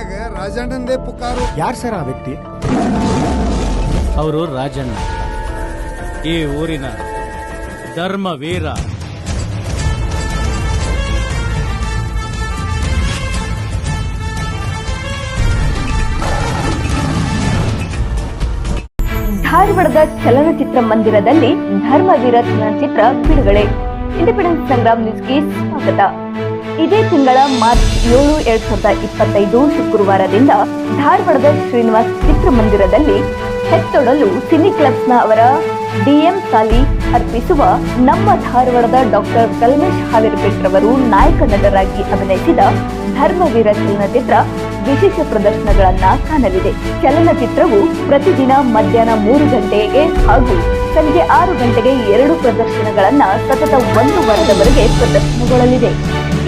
ಮನ್ಯಾಗ ರಾಜಣ್ಣಂದೇ ಪುಕಾರು. ಯಾರು ಸರ್ ಆ ವ್ಯಕ್ತಿ? ಅವರು ರಾಜಣ್ಣ. ಈ ಊರಿನ ಧರ್ಮವೀರ. ಧಾರವಾಡದ ಚಲನಚಿತ್ರ ಮಂದಿರದಲ್ಲಿ ಧರ್ಮವೀರ ಚಲನಚಿತ್ರ ಬಿಡುಗಡೆ. ಇಂಡಿಪೆಂಡೆನ್ಸ್ ಸಂಗ್ರಾಮ್ ನ್ಯೂಸ್ಗೆ ಸ್ವಾಗತ. ಇದೇ ತಿಂಗಳ ಮಾರ್ಚ್ ಏಳು, ಎರಡ್ ಸಾವಿರದ ಇಪ್ಪತ್ತೈದು ಶುಕ್ರವಾರದಿಂದ ಧಾರವಾಡದ ಶ್ರೀನಿವಾಸ್ ಚಿತ್ರಮಂದಿರದಲ್ಲಿ ಹೆತ್ತೊಡಲು ಸಿನಿ ಕ್ಲಬ್ಸ್ನ ಅವರ ಡಿಎಂ ಸಾಲಿ ಅರ್ಪಿಸುವ ನಮ್ಮ ಧಾರವಾಡದ ಡಾಕ್ಟರ್ ಕಲ್ಮೇಶ್ ಹಾವೇರ್ಪೇಟ್ರವರು ನಾಯಕ ನಟರಾಗಿ ಅಭಿನಯಿಸಿದ ಧರ್ಮವೀರ ಚಲನಚಿತ್ರ ವಿಶೇಷ ಪ್ರದರ್ಶನಗಳನ್ನ ಕಾಣಲಿದೆ. ಚಲನಚಿತ್ರವು ಪ್ರತಿದಿನ ಮಧ್ಯಾಹ್ನ ಮೂರು ಗಂಟೆಗೆ ಹಾಗೂ ಸಂಜೆ ಆರು ಗಂಟೆಗೆ ಎರಡು ಪ್ರದರ್ಶನಗಳನ್ನ ಸತತ ಒಂದು ವಾರದವರೆಗೆ ಪ್ರದರ್ಶನಗೊಳ್ಳಲಿದೆ.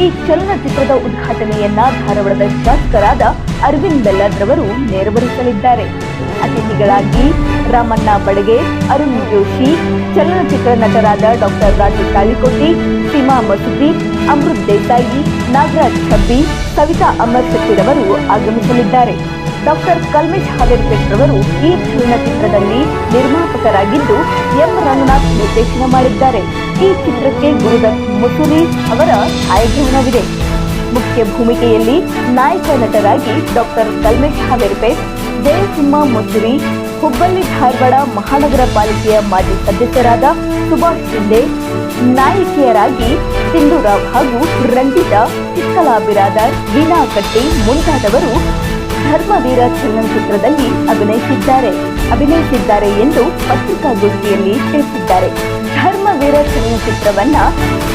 ಈ ಚಲನಚಿತ್ರದ ಉದ್ಘಾಟನೆಯನ್ನ ಧಾರವಾಡದ ಶಾಸಕರಾದ ಅರವಿಂದ್ ಬೆಲ್ಲದ್ರವರು ನೆರವೇರಿಸಲಿದ್ದಾರೆ. ಅತಿಥಿಗಳಾಗಿ ರಾಮಣ್ಣ ಬಡಗೆ, ಅರುಣ್ ಜೋಶಿ, ಚಲನಚಿತ್ರ ನಟರಾದ ಡಾಕ್ಟರ್ ರಾಜು ತಾಳಿಕೋಟಿ, ಸೀಮಾ ಮಸೂದಿ, ಅಮೃತ್ ದೇಸಾಯಿ, ನಾಗರಾಜ್ ಕಬ್ಬಿ, ಸವಿತಾ ಅಮರ್ ಶೆಟ್ಟಿರವರು ಆಗಮಿಸಲಿದ್ದಾರೆ. ಡಾಕ್ಟರ್ ಕಲ್ಮೇಶ್ ಹಾವೇರ್ಪೇಟ್ರವರು ಈ ಚಲನಚಿತ್ರದಲ್ಲಿ ನಿರ್ಮಾಪಕರಾಗಿದ್ದು ಎಂ. ರಂಗನಾಥ್ ನಿರ್ದೇಶನ ಮಾಡಿದ್ದಾರೆ. ಈ ಚಿತ್ರಕ್ಕೆ ಗುರುದತ್ ಮುಸುಲಿ ಅವರ ಆಯೋಜನವಿದೆ ಮುಖ್ಯ ಭೂಮಿಕೆಯಲ್ಲಿ ನಾಯಕ ನಟರಾಗಿ ಡಾಕ್ಟರ್ ಕಲ್ಮೇಶ್ ಹಾವೇರ್ಪೇಟ್, ಜಯಸಿಂಹ ಮುಸುರಿ ಹುಬ್ಬಳ್ಳಿ ಧಾರವಾಡ ಮಹಾನಗರ ಪಾಲಿಕೆಯ ಮಾಜಿ ಸದಸ್ಯರಾದ ಸುಭಾಷ್ ಶಿಂದೆ ನಾಯಕಿಯರಾಗಿ ಸಿಂಧೂರಾವ್ ಹಾಗೂ ರಂಜಿತಾ ಚಿಕ್ಕಲಾ ಬಿರಾದಾರ್ ವೀಣಾ ಕಟ್ಟಿ ಮುಂತಾದವರು ಧರ್ಮವೀರ ಚಲನಚಿತ್ರದಲ್ಲಿ ಅಭಿನಯಿಸಿದ್ದಾರೆ. ಅಭಿನಯಿಸಿದ್ದಾರೆ ಎಂದು ಪತ್ರಿಕಾಗೋಷ್ಠಿಯಲ್ಲಿ ತಿಳಿಸಿದ್ದಾರೆ. ಧರ್ಮವೀರ ಚಲನಚಿತ್ರವನ್ನ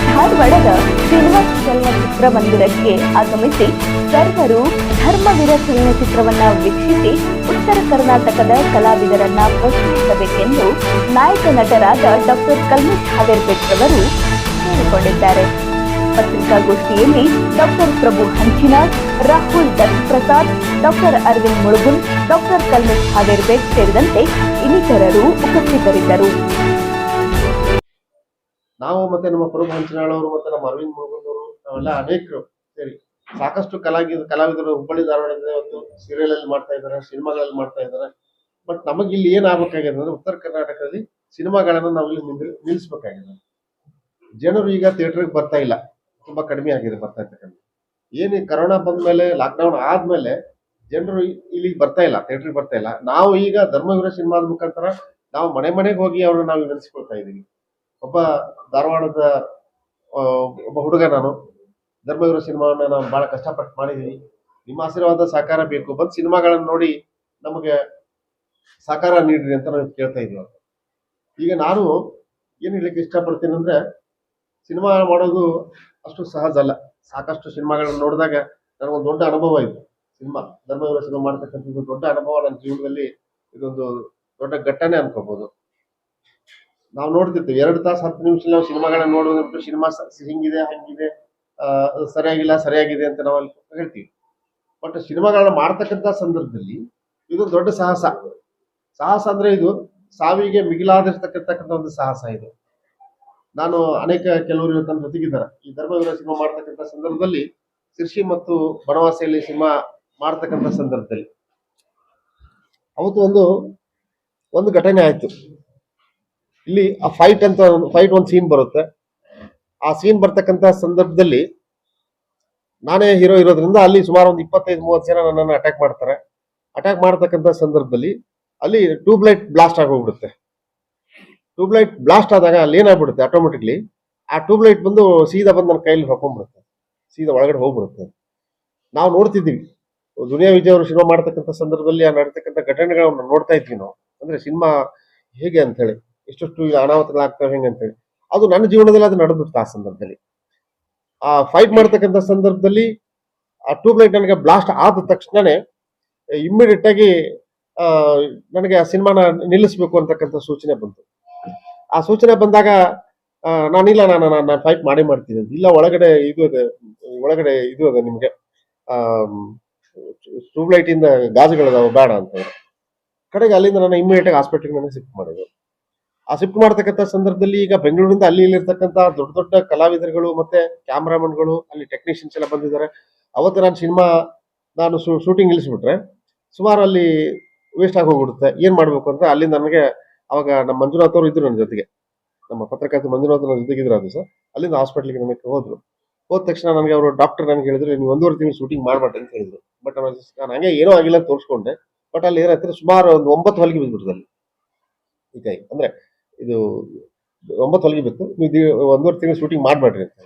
ಧಾರವಾಡದ ಶ್ರೀನಿವಾಸ ಚಲನಚಿತ್ರ ಮಂದಿರಕ್ಕೆ ಆಗಮಿಸಿ ಸರ್ವರು ಧರ್ಮವೀರ ಚಲನಚಿತ್ರವನ್ನ ವೀಕ್ಷಿಸಿ ಉತ್ತರ ಕರ್ನಾಟಕದ ಕಲಾವಿದರನ್ನ ಪ್ರೋತ್ಸಾಹಿಸಬೇಕೆಂದು ನಾಯಕ ನಟರಾದ ಡಾಕ್ಟರ್ ಕಲ್ಮೇಶ್ ಹಾವೇರ್ಬೆಟ್ ರವರು ಹೇಳಿಕೊಂಡಿದ್ದಾರೆ ಪತ್ರಿಕಾಗೋಷ್ಠಿಯಲ್ಲಿ doctor Prabhu Hanchinath Rahul Dutt Prasad, doctor Aravind Mulugun doctor Kalmesh Haverbet ಸೇರಿದಂತೆ ಇನ್ನಿತರರು ಉಪಸ್ಥಿತರಿದ್ದರು. ನಾವು ಮತ್ತೆ ನಮ್ಮ ಪ್ರಭು ಹಂಚನಾಳವರು ಮತ್ತೆ ನಮ್ಮ ಅರವಿಂದ್ ಮುಳುಗುಂದ್ ಅವರು ನಾವೆಲ್ಲ ಅನೇಕರು ಸೇರಿ ಸಾಕಷ್ಟು ಕಲಾವಿದ ಕಲಾವಿದರು ಹುಬ್ಬಳ್ಳಿ ಧಾರವಾಡದಿಂದ ಒಂದು ಸೀರಿಯಲ್ ಅಲ್ಲಿ ಮಾಡ್ತಾ ಇದ್ದಾರೆ, ಸಿನಿಮಾಗಳಲ್ಲಿ ಮಾಡ್ತಾ ಇದ್ದಾರೆ. ಬಟ್ ನಮಗೆ ಇಲ್ಲಿ ಏನ್ ಆಗ್ಬೇಕಾಗಿದೆ ಅಂದ್ರೆ ಉತ್ತರ ಕರ್ನಾಟಕದಲ್ಲಿ ಸಿನಿಮಾಗಳನ್ನ ನಾವು ಇಲ್ಲಿ ನಿಲ್ಲಿಸಬೇಕಾಗಿದೆ ಜನರು ಈಗ ಥಿಯೇಟರ್ಗೆ ಬರ್ತಾ ಇಲ್ಲ. ತುಂಬಾ ಕಡಿಮೆ ಆಗಿದೆ ಬರ್ತಾ ಇರ್ತಕ್ಕಂಥ ಏನೇ ಕರೋನಾ ಕರೋನಾ ಬಂದ್ಮೇಲೆ ಲಾಕ್ಡೌನ್ ಆದ್ಮೇಲೆ ಜನರು ಇಲ್ಲಿಗೆ ಬರ್ತಾ ಇಲ್ಲ ಥಿಯೇಟರ್ಗೆ ಬರ್ತಾ ಇಲ್ಲ. ನಾವು ಈಗ ಧರ್ಮವೀರ ಸಿನಿಮಾದ ಮುಖಾಂತರ ನಾವು ಮನೆ ಮನೆಗೆ ಹೋಗಿ ಅವ್ರನ್ನ ನಾವು ವಿನಂತಿಸ್ಕೊಳ್ತಾ ಇದ್ದೀವಿ ಒಬ್ಬ ಧಾರವಾಡದ ಒಬ್ಬ ಹುಡುಗ ನಾನು. ಧರ್ಮವೀರ ಸಿನಿಮಾವನ್ನ ನಾವು ಬಹಳ ಕಷ್ಟಪಟ್ಟು ಮಾಡಿದೀವಿ ನಿಮ್ಮ ಆಶೀರ್ವಾದ ಸಹಕಾರ ಬೇಕು. ಬಂದು ಸಿನಿಮಾಗಳನ್ನ ನೋಡಿ ನಮಗೆ ಸಹಕಾರ ನೀಡ್ರಿ ಅಂತ ನಾವು ಕೇಳ್ತಾ ಇದೀವಿ. ಈಗ ನಾನು ಏನು ಹೇಳಲಿಕ್ಕೆ ಇಷ್ಟಪಡ್ತೀನಿ ಅಂದ್ರೆ, ಸಿನಿಮಾ ಮಾಡೋದು ಅಷ್ಟು ಸಹಜ ಅಲ್ಲ. ಸಾಕಷ್ಟು ಸಿನಿಮಾಗಳನ್ನ ನೋಡಿದಾಗ ನನಗೊಂದು ದೊಡ್ಡ ಅನುಭವ ಇದೆ. ಸಿನಿಮಾ ಧರ್ಮವೀರ ಸಿನಿಮಾ ಮಾಡ್ತಕ್ಕಂಥದ್ದು ದೊಡ್ಡ ಅನುಭವ ನನ್ನ ಜೀವನದಲ್ಲಿ ಇದೊಂದು ದೊಡ್ಡ ಘಟನೆ ಅನ್ಕೋಬಹುದು ನಾವು ನೋಡ್ತಿರ್ತೀವಿ. ಎರಡು ತಾಸು ಹತ್ತು ನಿಮಿಷ ನಾವು ಸಿನಿಮಾಗಳನ್ನ ನೋಡುವುದು ಸಿನಿಮಾ ಹಿಂಗಿದೆ, ಹಂಗಿದೆ ಸರಿಯಾಗಿಲ್ಲ, ಸರಿಯಾಗಿದೆ ಅಂತ ನಾವು ಹೇಳ್ತೀವಿ. ಬಟ್ ಸಿನಿಮಾಗಳನ್ನ ಮಾಡ್ತಕ್ಕಂಥ ಸಂದರ್ಭದಲ್ಲಿ ಇದು ದೊಡ್ಡ ಸಾಹಸ. ಸಾಹಸ ಅಂದ್ರೆ ಇದು ಸಾವಿಗೆ ಮಿಗಿಲಾದಿರ್ತಕ್ಕಂಥ ಒಂದು ಸಾಹಸ ಇದು. ನಾನು ಅನೇಕ ಕೆಲವರು ಇವತ್ತು ನನ್ನ ಜೊತೆಗಿದ್ದಾರೆ. ಈ ಧರ್ಮವೀರ ಸಿನಿಮಾ ಮಾಡ್ತಕ್ಕಂಥ ಸಂದರ್ಭದಲ್ಲಿ ಶಿರ್ಷಿ ಮತ್ತು ಬನವಾಸಿಯಲ್ಲಿ ಸಿನಿಮಾ ಮಾಡ್ತಕ್ಕಂಥ ಸಂದರ್ಭದಲ್ಲಿ. ಅವತ್ತು ಒಂದು ಒಂದು ಘಟನೆ ಆಯ್ತು. ಇಲ್ಲಿ ಆ ಫೈಟ್ ಅಂತ ಫೈಟ್ ಒಂದು ಸೀನ್ ಬರುತ್ತೆ. ಆ ಸೀನ್ ಬರ್ತಕ್ಕಂತ ಸಂದರ್ಭದಲ್ಲಿ ನಾನೇ ಹೀರೋ ಇರೋದ್ರಿಂದ ಅಲ್ಲಿ ಸುಮಾರು ಒಂದು ಇಪ್ಪತ್ತೈದು, ಮೂವತ್ತು ಜನ ನನ್ನನ್ನು ಅಟ್ಯಾಕ್ ಮಾಡ್ತಾರೆ. ಅಟ್ಯಾಕ್ ಮಾಡ್ತಕ್ಕಂಥ ಸಂದರ್ಭದಲ್ಲಿ ಅಲ್ಲಿ ಟ್ಯೂಬ್ ಲೈಟ್ ಬ್ಲಾಸ್ಟ್ ಆಗೋಗ್ಬಿಡುತ್ತೆ. ಟ್ಯೂಬ್ ಲೈಟ್ ಬ್ಲಾಸ್ಟ್ ಆದಾಗ ಅಲ್ಲಿ ಏನಾಗ್ಬಿಡುತ್ತೆ? ಆಟೋಮೆಟಿಕ್ಲಿ ಆ ಟ್ಯೂಬ್ ಲೈಟ್ ಬಂದು ಸೀದಾ ಬಂದು ನನ್ನ ಕೈಯಲ್ಲಿ ಹಾಕೊಂಡ್ಬಿಡುತ್ತೆ ಸೀದಾ ಒಳಗಡೆ ಹೋಗ್ಬಿಡುತ್ತೆ. ನಾವು ನೋಡ್ತಿದ್ದೀವಿ. ದುನಿಯಾ ವಿಜಯ್ ಅವರು ಸಿನಿಮಾ ಮಾಡ್ತಕ್ಕಂಥ ಸಂದರ್ಭದಲ್ಲಿ ಆ ನಡೀತಕ್ಕಂಥ ಘಟನೆಗಳನ್ನ ನೋಡ್ತಾ ಇದ್ವಿ ನಾವು. ಅಂದ್ರೆ ಸಿನಿಮಾ ಹೇಗೆ ಅಂತ ಹೇಳಿ. ಎಷ್ಟೆಷ್ಟು ಅನಾಹುತಗಳಾಗ್ತವೆ ಹೆಂಗೆ ಅಂತೇಳಿ. ಅದು ನನ್ನ ಜೀವನದಲ್ಲಿ ಅದು ನಡೆದ್ಬಿಡ್ತು ಆ ಸಂದರ್ಭದಲ್ಲಿ. ಆ ಫೈಟ್ ಮಾಡ್ತಕ್ಕಂಥ ಸಂದರ್ಭದಲ್ಲಿ ಆ ಟ್ಯೂಬ್ಲೈಟ್ ನನಗೆ ಬ್ಲಾಸ್ಟ್ ಆದ ತಕ್ಷಣನೇ ಇಮ್ಮಿಡಿಯೇಟ್ ಆಗಿ ನನಗೆ ಆ ಸಿನಿಮಾನ ನಿಲ್ಲಿಸ್ಬೇಕು ಅಂತಕ್ಕಂಥ ಸೂಚನೆ ಬಂತು. ಆ ಸೂಚನೆ ಬಂದಾಗ ನಾನಿಲ್ಲ, ನಾನು ನಾನು ಫೈಟ್ ಮಾಡಿ ಮಾಡ್ತೀನಿ ಇಲ್ಲ, ಒಳಗಡೆ ಇದು ಅದೇ ಒಳಗಡೆ ಇದು ಅದ ನಿಮಗೆ. ಟ್ಯೂಬ್ಲೈಟಿಂದ ಗಾಜುಗಳಿದಾವೆ, ಬೇಡ ಅಂತ ಕಡೆಗೆ ಅಲ್ಲಿಂದ ನಾನು ಇಮ್ಮಿಡಿಯೇಟ್ ಆಗಿ ಹಾಸ್ಪಿಟ್ಲಿಗೆ ನನಗೆ ಶಿಫ್ಟ್ ಮಾಡಿದ್ರು. ಆ ಶಿಫ್ಟ್ ಮಾಡ್ತಕ್ಕಂಥ ಸಂದರ್ಭದಲ್ಲಿ ಈಗ ಬೆಂಗಳೂರಿಂದ ಅಲ್ಲಿ ಇಲ್ಲಿರ್ತಕ್ಕಂಥ ದೊಡ್ಡ ದೊಡ್ಡ ಕಲಾವಿದರುಗಳು ಮತ್ತೆ ಕ್ಯಾಮ್ರಾಮನ್ಗಳು, ಅಲ್ಲಿ ಟೆಕ್ನಿಷಿಯನ್ಸ್ ಎಲ್ಲ ಬಂದಿದ್ದಾರೆ. ಅವತ್ತು ನಾನು ಸಿನಿಮಾ ನಾನು ಶೂಟಿಂಗ್ ನಿಲ್ಲಿಸ್ಬಿಟ್ರೆ ಸುಮಾರು ಅಲ್ಲಿ ವೇಸ್ಟ್ ಆಗಿ ಹೋಗ್ಬಿಡುತ್ತೆ. ಏನು ಮಾಡಬೇಕು ಅಂತ ಅಲ್ಲಿ ನನಗೆ ಅವಾಗ ನಮ್ಮ ಮಂಜುನಾಥ್ ಅವರು ಇದ್ರು ನನ್ನ ಜೊತೆಗೆ. ನಮ್ಮ ಪತ್ರಕರ್ತ ಮಂಜುನಾಥ್ ನನ್ನ ಜೊತೆಗೆ ಇದ್ರು ಅದು ಸರ್ ಅಲ್ಲಿಂದ ಹಾಸ್ಪಿಟ್ಲಿಗೆ ನಮಗೆ ಹೋದ್ರು. ಹೋದ ತಕ್ಷಣ ನನಗೆ ಅವರು ಡಾಕ್ಟರ್ ನನಗೆ ಹೇಳಿದ್ರು, ನೀವು ಒಂದೂವರೆ ತಿಂಗಳು ಶೂಟಿಂಗ್ ಮಾಡ್ಬೇಡಿ ಅಂತ ಹೇಳಿದ್ರು. ಬಟ್ ನಾನು ಹಂಗೆ ಏನೂ ಆಗಿಲ್ಲ ಅಂತ ತೋರಿಸ್ಕೊಂಡೆ. ಬಟ್ ಅಲ್ಲಿ ಏನಾಯ್ತು ಸುಮಾರು ಒಂದು ಒಂಬತ್ತು ಹೊಲಿಗೆ ಬಿದ್ಬಿಡ್ತು ಅಲ್ಲಿ. ಈ ಕೈ ಅಂದ್ರೆ ಇದು ಒಂಬತ್ತು ಹೊಲಿಗೆ ಬಿತ್ತು ನೀವು ಒಂದೂವರೆ ತಿಂಗಳು ಶೂಟಿಂಗ್ ಮಾಡಬೇಡ್ರಿ ಅಂತ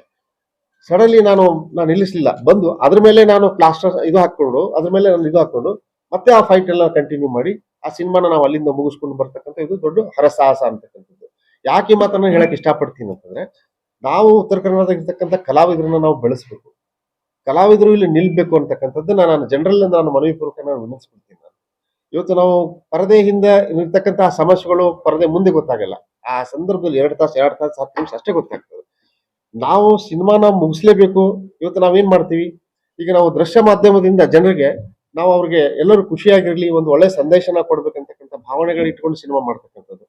ಸಡನ್ಲಿ ನಾನು ನಾನು ನಿಲ್ಲಿಸಲಿಲ್ಲ ಬಂದು ಅದ್ರ ಮೇಲೆ ನಾನು ಪ್ಲಾಸ್ಟರ್ ಇದು ಹಾಕ್ಕೊಂಡು ಅದ್ರ ಮೇಲೆ ನಾನು ಇದು ಹಾಕ್ಕೊಂಡು ಮತ್ತೆ ಆ ಫೈಟ್ ಎಲ್ಲ ಕಂಟಿನ್ಯೂ ಮಾಡಿ ಆ ಸಿನಿಮಾನ ನಾವು ಅಲ್ಲಿಂದ ಮುಗಿಸ್ಕೊಂಡು ಬರ್ತಕ್ಕಂಥ ಇದು ದೊಡ್ಡ ಹರಸಾಹಸ ಅಂತಕ್ಕಂಥದ್ದು ಯಾಕೆ ಮಾತನ್ನು ಹೇಳಕ್ಕೆ ಹೇಳಕ್ ಇಷ್ಟಪಡ್ತೀನಿ ಅಂತಂದ್ರೆ ನಾವು ಉತ್ತರ ಕನ್ನಡದಾಗ ಇರ್ತಕ್ಕಂಥ ಕಲಾವಿದರನ್ನ ನಾವು ಬೆಳೆಸ್ಬೇಕು ಕಲಾವಿದರು ಇಲ್ಲಿ ನಿಲ್ಬೇಕು ಅಂತಕ್ಕಂಥದ್ದನ್ನ ನಾನು ಜನರಲ್ ನಾನು ಮನವಿ ಪೂರ್ವಕ ನಾನು ನಾನು ಇವತ್ತು ನಾವು ಪರದೆ ಹಿಂದೆ ಇರ್ತಕ್ಕಂತಹ ಸಮಸ್ಯೆಗಳು ಪರದೆ ಮುಂದೆ ಗೊತ್ತಾಗಲ್ಲ. ಆ ಸಂದರ್ಭದಲ್ಲಿ ಎರಡು ತಾಸು ಎರಡು ತಾಸು, ಹತ್ತು ನಿಮಿಷ ಅಷ್ಟೇ ಗೊತ್ತಾಗ್ತದೆ. ನಾವು ಸಿನಿಮಾನ ಮುಗಿಸ್ಲೇಬೇಕು. ಇವತ್ತು ನಾವೇನ್ ಮಾಡ್ತೀವಿ? ಈಗ ನಾವು ದೃಶ್ಯ ಮಾಧ್ಯಮದಿಂದ ಜನರಿಗೆ ನಾವು ಅವ್ರಿಗೆ ಎಲ್ಲರೂ ಖುಷಿಯಾಗಿರ್ಲಿ, ಒಂದು ಒಳ್ಳೆ ಸಂದೇಶನ ಕೊಡ್ಬೇಕಂತಕ್ಕಂಥ ಭಾವನೆಗಳು ಇಟ್ಕೊಂಡು ಸಿನಿಮಾ ಮಾಡ್ತಕ್ಕಂಥದ್ದು.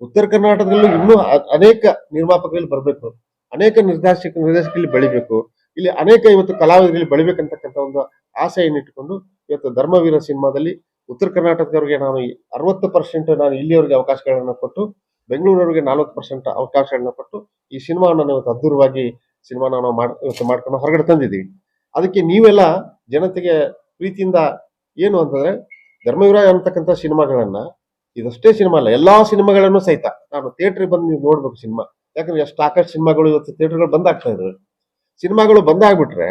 ಉತ್ತರ ಕರ್ನಾಟಕದಲ್ಲೂ ಇನ್ನೂ ಅನೇಕ ನಿರ್ಮಾಪಕರಲ್ಲಿ ಬರಬೇಕು. ಅನೇಕ ನಿರ್ದೇಶಕ, ನಿರ್ದೇಶಕರಲ್ಲಿ ಬೆಳಿಬೇಕು. ಇಲ್ಲಿ ಅನೇಕ ಇವತ್ತು ಕಲಾವಿದರಲ್ಲಿ ಬೆಳಿಬೇಕಂತಕ್ಕಂಥ ಒಂದು ಆಸೆಯನ್ನು ಇಟ್ಕೊಂಡು ಇವತ್ತು ಧರ್ಮವೀರ ಸಿನಿಮಾದಲ್ಲಿ ಉತ್ತರ ಕರ್ನಾಟಕದವರಿಗೆ ನಾನು ಅರವತ್ತು ಪರ್ಸೆಂಟ್ ನಾನು ಇಲ್ಲಿಯವರಿಗೆ ಅವಕಾಶಗಳನ್ನು ಕೊಟ್ಟು, ಬೆಂಗಳೂರವರಿಗೆ ನಲವತ್ತು ಪರ್ಸೆಂಟ್ ಅವಕಾಶಗಳನ್ನ ಕೊಟ್ಟು, ಈ ಸಿನಿಮಾವನ್ನು ಇವತ್ತು ಅದ್ದೂರವಾಗಿ ಸಿನಿಮಾನ ನಾವು ಮಾಡ್ ಮಾಡ್ಕೊಂಡು ಹೊರಗಡೆ ತಂದಿದ್ದೀವಿ. ಅದಕ್ಕೆ ನೀವೆಲ್ಲ ಜನತೆಗೆ ಪ್ರೀತಿಯಿಂದ ಏನು ಅಂತಂದ್ರೆ ಧರ್ಮವೀರ ಅಂತಕ್ಕಂಥ ಸಿನಿಮಾಗಳನ್ನ, ಇದಷ್ಟೇ ಸಿನಿಮಾ ಅಲ್ಲ, ಎಲ್ಲಾ ಸಿನಿಮಾಗಳನ್ನು ಸಹಿತ ನಾನು ಥಿಯೇಟರ್ ಬಂದು ನೀವು ನೋಡ್ಬೇಕು ಸಿನಿಮಾ. ಯಾಕಂದ್ರೆ ಎಷ್ಟು ಸಾಕಷ್ಟು ಸಿನಿಮಾಗಳು ಇವತ್ತು ಥಿಯೇಟರ್ಗಳು ಬಂದಾಗ್ತಾ ಇದಾವೆ. ಸಿನಿಮಾಗಳು ಬಂದಾಗ್ಬಿಟ್ರೆ,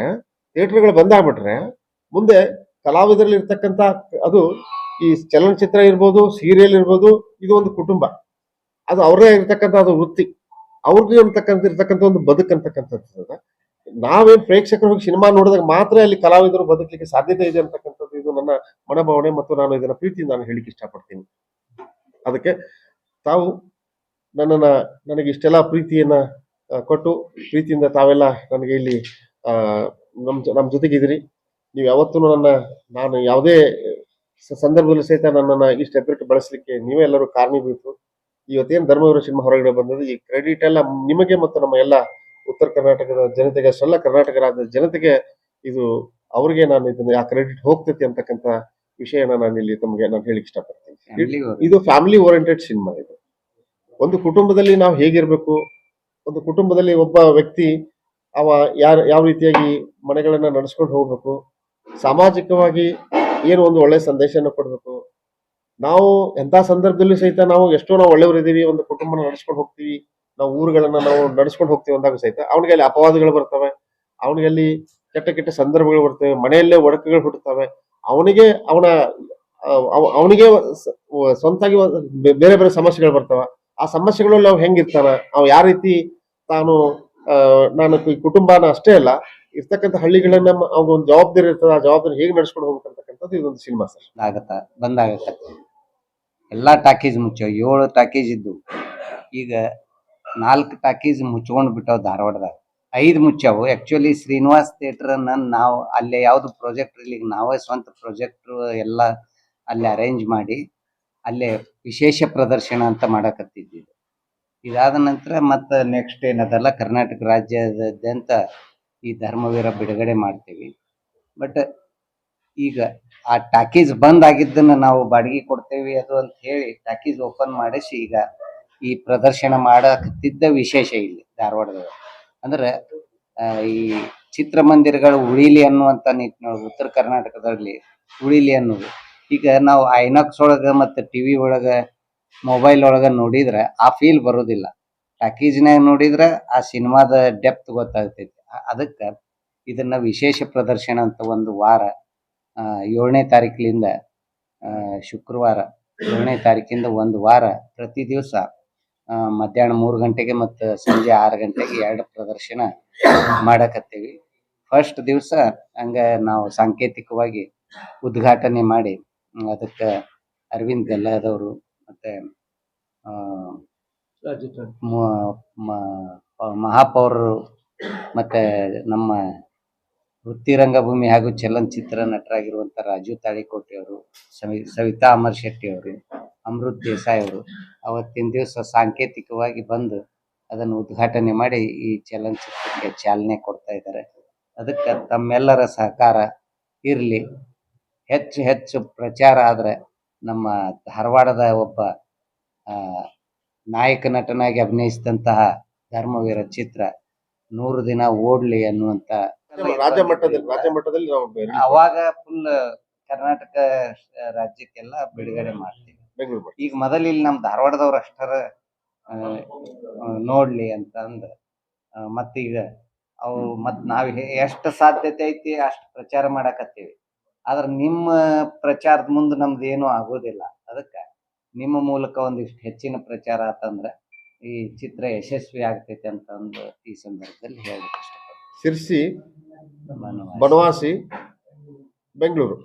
ಥಿಯೇಟರ್ಗಳು ಬಂದಾಗ್ಬಿಟ್ರೆ, ಮುಂದೆ ಕಲಾವಿದರಲ್ಲಿ ಇರ್ತಕ್ಕಂಥ ಅದು ಈ ಚಲನಚಿತ್ರ ಇರ್ಬೋದು ಸೀರಿಯಲ್ ಇರ್ಬೋದು, ಇದು ಒಂದು ಕುಟುಂಬ. ಅದು ಅವರೇ ಇರ್ತಕ್ಕಂಥ ಅದು ವೃತ್ತಿ. ಅವ್ರಿಗೆ ಇರ್ತಕ್ಕಂಥ ಇರ್ತಕ್ಕಂಥ ಒಂದು ಬದುಕು ಅಂತಕ್ಕಂಥದ್ದು ನಾವೇನ್ ಪ್ರೇಕ್ಷಕರು ಹೋಗಿ ಸಿನಿಮಾ ನೋಡಿದಾಗ ಮಾತ್ರ ಅಲ್ಲಿ ಕಲಾವಿದರು ಬದುಕಲಿಕ್ಕೆ ಸಾಧ್ಯತೆ ಇದೆ ಅಂತಕ್ಕಂಥದ್ದು ಇದು ನನ್ನ ಮನೋಭಾವನೆ ಮತ್ತು ನಾನು ಇದನ್ನ ಪ್ರೀತಿಯಿಂದ ನಾನು ಹೇಳಿಕ್ಕೆ ಇಷ್ಟಪಡ್ತೀನಿ. ಅದಕ್ಕೆ ತಾವು ನನ್ನನ್ನ, ನನಗೆ ಇಷ್ಟೆಲ್ಲ ಪ್ರೀತಿಯನ್ನ ಕೊಟ್ಟು ಪ್ರೀತಿಯಿಂದ ತಾವೆಲ್ಲ ನನಗೆ ಇಲ್ಲಿ ನಮ್ಮ ನಮ್ ನಮ್ಮ ನಮ್ ಜೊತೆಗಿದ್ದೀರಿ. ನೀವು ಯಾವತ್ತೂ ನನ್ನ ನಾನು ಯಾವುದೇ ಸಂದರ್ಭದಲ್ಲಿ ಸಹಿತ ನನ್ನನ್ನ ಇಷ್ಟು ಎತ್ತರಕ್ಕೆ ಬಳಸಲಿಕ್ಕೆ ನೀವೇ ಎಲ್ಲರೂ ಕಾರಣೀಭೂತರು ಇವತ್ತೇನು ಧರ್ಮವೀರ ಸಿನಿಮಾ ಹೊರಗಡೆ ಬಂದದ್ದು ಈ ಕ್ರೆಡಿಟ್ ಎಲ್ಲ ನಿಮಗೆ ಮತ್ತು ನಮ್ಮ ಎಲ್ಲ ಉತ್ತರ ಕರ್ನಾಟಕದ ಜನತೆಗೆ ಅಷ್ಟೆಲ್ಲ ಕರ್ನಾಟಕ ರಾಜ್ಯದ ಜನತೆಗೆ ಇದು ಅವ್ರಿಗೆ ನಾನು ಇದನ್ನ ಆ ಕ್ರೆಡಿಟ್ ಹೋಗ್ತೈತಿ ಅಂತಕ್ಕಂಥ ವಿಷಯನ ನಾನು ಇಲ್ಲಿ ತಮಗೆ ನಾನು ಹೇಳಿಕ್ ಇಷ್ಟಪಡ್ತೀನಿ. ಇದು ಫ್ಯಾಮಿಲಿ ಓರಿಯೆಂಟೆಡ್ ಸಿನಿಮಾ ಇದು. ಒಂದು ಕುಟುಂಬದಲ್ಲಿ ನಾವು ಹೇಗಿರ್ಬೇಕು ಒಂದು ಕುಟುಂಬದಲ್ಲಿ ಒಬ್ಬ ವ್ಯಕ್ತಿ ಅವ ಯಾರ ಯಾವ ರೀತಿಯಾಗಿ ಮನೆಗಳನ್ನ ನಡೆಸ್ಕೊಂಡು ಹೋಗ್ಬೇಕು ಸಾಮಾಜಿಕವಾಗಿ ಏನು ಒಂದು ಒಳ್ಳೆ ಸಂದೇಶನ ಕೊಡಬೇಕು. ನಾವು ಎಂಥ ಸಂದರ್ಭದಲ್ಲಿ ಸಹಿತ ನಾವು ಎಷ್ಟೋ ನಾವು ಒಳ್ಳೆಯವರಿದ್ದೀವಿ ಒಂದು ಕುಟುಂಬನ ನಡೆಸ್ಕೊಂಡು ಹೋಗ್ತೀವಿ, ನಾವು ಊರುಗಳನ್ನ ನಾವು ನಡೆಸ್ಕೊಂಡು ಹೋಗ್ತೀವಿ ಅಂದಾಗ ಸಹಿತ ಅವನಿಗೆ ಅಲ್ಲಿ ಅಪವಾದಗಳು ಬರ್ತವೆ, ಅವನಿಗೆ ಅಲ್ಲಿ ಕೆಟ್ಟ ಕೆಟ್ಟ ಸಂದರ್ಭಗಳು ಬರ್ತವೆ, ಮನೆಯಲ್ಲೇ ಒಡಕುಗಳು ಹುಟ್ಟುತ್ತವೆ, ಅವನಿಗೆ ಅವನ, ಅವ- ಅವನಿಗೆ ಸ್ವಂತಾಗಿ ಬೇರೆ ಬೇರೆ ಸಮಸ್ಯೆಗಳು ಬರ್ತವೆ. ಆ ಸಮಸ್ಯೆಗಳಲ್ಲಿ ಅವ್ ಹೆಂಗಿರ್ತಾನ ಅವ್ ಯಾವ ರೀತಿ ತಾನು ನಾನು ಕುಟುಂಬನ ಅಷ್ಟೇ ಅಲ್ಲ ಇರ್ತಕ್ಕಂಥ ಹಳ್ಳಿಗಳನ್ನ ಅವ್ರ ಒಂದು ಜವಾಬ್ದಾರಿ ಇರ್ತದೆ, ಆ ಜವಾಬ್ದಾರಿ ಹೇಗೆ ನಡ್ಸ್ಕೊಂಡು ಹೋಗ್ಬೇಕಂತಕ್ಕಂಥದ್ದು ಇದೊಂದು ಸಿನಿಮಾ ಸರ್. ಆಗತ್ತ ಬಂದಾಗ ಎಲ್ಲಾ ಟಾಕೀಸ್ ಮುಚ್ಚೋ, ಏಳು ಟಾಕೀಸ್ ಇದ್ದು, ಈಗ ನಾಲ್ಕು ಟಾಕೀಸ್ ಮುಚ್ಕೊಂಡ್ ಬಿಟ್ಟವ್ ಧಾರವಾಡದಾಗ. ಐದು ಮುಚ್ಚಾವು. ಆಕ್ಚುಲಿ ಶ್ರೀನಿವಾಸ್ ಥಿಯೇಟರ್ ನಾವು ಅಲ್ಲೇ ಯಾವ್ದು ಪ್ರಾಜೆಕ್ಟ್ ಇಲ್ಲಿ ನಾವೇ ಸ್ವಂತ ಪ್ರಾಜೆಕ್ಟ್ ಎಲ್ಲ ಅಲ್ಲಿ ಅರೇಂಜ್ ಮಾಡಿ, ಅಲ್ಲೇ ವಿಶೇಷ ಪ್ರದರ್ಶನ ಅಂತ ಮಾಡಕತ್ತಿದ್ವಿ ಇದಾದ ನಂತರ ಮತ್ತೆ ನೆಕ್ಸ್ಟ್ ಏನದಲ್ಲ, ಕರ್ನಾಟಕ ರಾಜ್ಯದಾದ್ಯಂತ ಈ ಧರ್ಮವೀರ ಬಿಡುಗಡೆ ಮಾಡ್ತೀವಿ. ಬಟ್ ಈಗ ಆ ಟಾಕೀಸ್ ಬಂದ್ ಆಗಿದ್ದನ್ನ ನಾವು ಬಾಡಿಗೆ ಕೊಡ್ತೇವೆ ಅದು ಅಂತ ಹೇಳಿ ಟಾಕೀಸ್ ಓಪನ್ ಮಾಡಿಸಿ ಈಗ ಈ ಪ್ರದರ್ಶನ ಮಾಡಕತ್ತಿದ್ದ ವಿಶೇಷ ಇಲ್ಲಿ ಧಾರವಾಡದಾಗ ಅಂದ್ರೆ ಈ ಚಿತ್ರಮಂದಿರಗಳು ಉಳಿಲಿ ಅನ್ನುವಂತ ನಿಟ್ಟಿನೊಳಗೆ ಉತ್ತರ ಕರ್ನಾಟಕದಲ್ಲಿ ಉಳಿಲಿ ಅನ್ನೋದು. ಈಗ ನಾವು ಐನಾಕ್ಸ್ ಒಳಗ ಮತ್ತೆ ಟಿವಿ ಒಳಗ ಮೊಬೈಲ್ ಒಳಗ ನೋಡಿದ್ರೆ ಆ ಫೀಲ್ ಬರೋದಿಲ್ಲ. ಟಾಕೀಸ್ನಾಗ ನೋಡಿದ್ರೆ ಆ ಸಿನಿಮಾದ ಡೆಪ್ತ್ ಗೊತ್ತಾಗ್ತೈತಿ. ಅದಕ್ಕ ಇದನ್ನ ವಿಶೇಷ ಪ್ರದರ್ಶನ ಅಂತ ಒಂದು ವಾರ ಆ, ಏಳನೇ ತಾರೀಕಿನಿಂದ ಶುಕ್ರವಾರ ಏಳನೇ ತಾರೀಕಿಂದ ಒಂದು ವಾರ ಪ್ರತಿ ದಿವಸ ಮಧ್ಯಾಹ್ನ ಮೂರು ಗಂಟೆಗೆ ಮತ್ತು ಸಂಜೆ ಆರು ಗಂಟೆಗೆ ಎರಡು ಪ್ರದರ್ಶನ ಮಾಡಕತ್ತೀವಿ. ಫಸ್ಟ್ ದಿವಸ ಹಂಗ ನಾವು ಸಾಂಕೇತಿಕವಾಗಿ ಉದ್ಘಾಟನೆ ಮಾಡಿ ಅದಕ್ಕೆ ಅರವಿಂದ್ ಗಲ್ಲಾದವರು ಮತ್ತೆ ಮಹಾಪೌರರು ಮತ್ತೆ ನಮ್ಮ ವೃತ್ತಿ ರಂಗಭೂಮಿ ಹಾಗೂ ಚಲನಚಿತ್ರ ನಟರಾಗಿರುವಂತಹ ರಾಜು ತಾಳಿಕೋಟೆ ಅವರು ಸವಿ, ಸವಿತಾ ಅಮರ್ ಶೆಟ್ಟಿ ಅವರು ಅಮೃತ್ ದೇಸಾಯಿ ಅವರು ಅವತ್ತಿನ ದಿವಸ ಸಾಂಕೇತಿಕವಾಗಿ ಬಂದು ಅದನ್ನು ಉದ್ಘಾಟನೆ ಮಾಡಿ ಈ ಚಲನಚಿತ್ರಕ್ಕೆ ಚಾಲನೆ ಕೊಡ್ತಾ ಇದ್ದಾರೆ. ಅದಕ್ಕೆ ತಮ್ಮೆಲ್ಲರ ಸಹಕಾರ ಇರಲಿ. ಹೆಚ್ಚು ಹೆಚ್ಚು ಪ್ರಚಾರ ಆದರೆ ನಮ್ಮ ಧಾರವಾಡದ ಒಬ್ಬ ನಾಯಕ ನಟನಾಗಿ ಅಭಿನಯಿಸಿದಂತಹ ಧರ್ಮವೀರ ಚಿತ್ರ ನೂರು ದಿನ ಓಡ್ಲಿ ಅನ್ನುವಂತ ರಾಜ್ಯ ಮಟ್ಟದಲ್ಲಿ ರಾಜ್ಯ ಮಟ್ಟದಲ್ಲಿ ನಾವು ಅವಾಗ ಫುಲ್ ಕರ್ನಾಟಕ ರಾಜ್ಯಕ್ಕೆಲ್ಲ ಬಿಡುಗಡೆ ಮಾಡ್ತೀವಿ. ಬೆಂಗಳೂರು ಮಟ್ಟ. ಈಗ ಮೊದಲು ಇಲ್ಲಿ ನಮ್ ಧಾರವಾಡದವ್ರು ಅಷ್ಟರ ಆ, ಆ, ನೋಡ್ಲಿ ಅಂತ ಅಂದ ಆ, ಮತ್ತೀಗ ಅವು ಮತ್ ನಾವ್ ಎಷ್ಟು ಸಾಧ್ಯತೆ ಐತಿ ಅಷ್ಟು ಪ್ರಚಾರ ಮಾಡಾಕತ್ತೀವಿ. ಆದ್ರ ನಿಮ್ಮ ಪ್ರಚಾರದ ಮುಂದೆ ನಮ್ದು ಏನು ಆಗೋದಿಲ್ಲ. ಅದಕ್ಕ ನಿಮ್ಮ ಮೂಲಕ ಒಂದಿಷ್ಟು ಹೆಚ್ಚಿನ ಪ್ರಚಾರ ಆತಂದ್ರೆ ಈ ಚಿತ್ರ ಯಶಸ್ವಿ ಆಗ್ತೈತೆ ಅಂತ ಒಂದು ಈ ಸಂದರ್ಭದಲ್ಲಿ ಹೇಳಕ್ ಇಷ್ಟಪಡ್ತೀನಿ ಸಿರ್ಸಿ ಬನವಾಸಿ. ಬನವಾಸಿ ಬೆಂಗಳೂರು